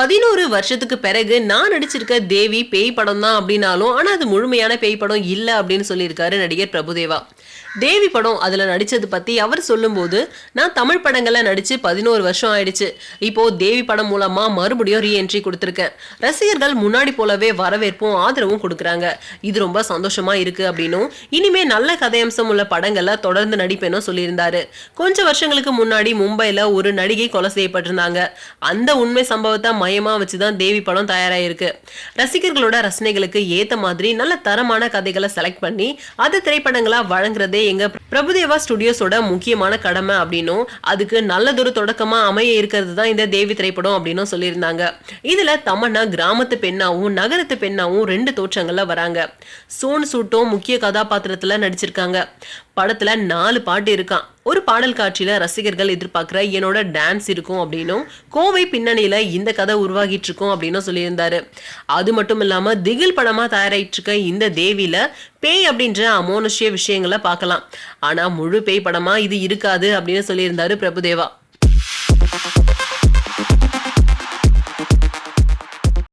பதினோரு வருஷத்துக்கு பிறகு நான் நடிச்சிருக்க தேவி பேய் படம் தான் அப்படின்னாலும் ஆனா அது முழுமையான பேய் படம் இல்ல அப்படின்னு சொல்லியிருக்காரு நடிகர் பிரபுதேவா. தேவி படம் அதில் நடித்தது பற்றி அவர் சொல்லும்போது நான் தமிழ் படங்களில் நடித்து பதினோரு வருஷம் ஆயிடுச்சு. இப்போது தேவி படம் மூலமாக மறுபடியும் ரீஎன்ட்ரி கொடுத்துருக்கேன். ரசிகர்கள் முன்னாடி போலவே வரவேற்பும் ஆதரவும் கொடுக்குறாங்க. இது ரொம்ப சந்தோஷமாக இருக்குது அப்படின்னும். இனிமேல் நல்ல கதையம்சம் உள்ள படங்களில் தொடர்ந்து நடிப்பேனும் சொல்லியிருந்தாரு. கொஞ்சம் வருஷங்களுக்கு முன்னாடி மும்பையில் ஒரு நடிகை கொலை செய்யப்பட்டிருந்தாங்க. அந்த உண்மை சம்பவத்தை மையமாக வச்சு தான் தேவி படம் தயாராகிருக்கு ரசிகர்களோட ரசனைகளுக்கு ஏற்ற மாதிரி நல்ல தரமான கதைகளை செலக்ட் பண்ணி அது திரைப்படங்களாக வழங்குற வழங்குறதே எங்க பிரபுதேவா ஸ்டுடியோஸோட முக்கியமான கடமை அப்படின்னும் அதுக்கு நல்லதொரு தொடக்கமா அமைய இருக்கிறது தான் இந்த தேவி திரைப்படம் அப்படின்னும் சொல்லியிருந்தாங்க. இதுல தமன்னா கிராமத்து பெண்ணாவும் நகரத்து பெண்ணாவும் ரெண்டு தோற்றங்கள்ல வராங்க. சோன் சூட்டும் முக்கிய கதாபாத்திரத்துல நடிச்சிருக்காங்க. படத்துல நாலு பாட்டு இருக்கான் ஒரு பாடல் காட்சியில் ரசிகர்கள் எதிர்பார்க்குற என்னோட டான்ஸ் இருக்கும் அப்படின்னும் கோவை பின்னணியில் இந்த கதை உருவாகிட்டு இருக்கும் அப்படின்னும் சொல்லியிருந்தாரு. அது மட்டும் இல்லாமல் திகில் படமாக தயாராகிட்டு இருக்க இந்த தேவியில் பேய் அப்படின்ற அமோனுஷ்ய விஷயங்களை பார்க்கலாம். ஆனால் முழு பேய் படமாக இது இருக்காது அப்படின்னு சொல்லியிருந்தாரு பிரபுதேவா.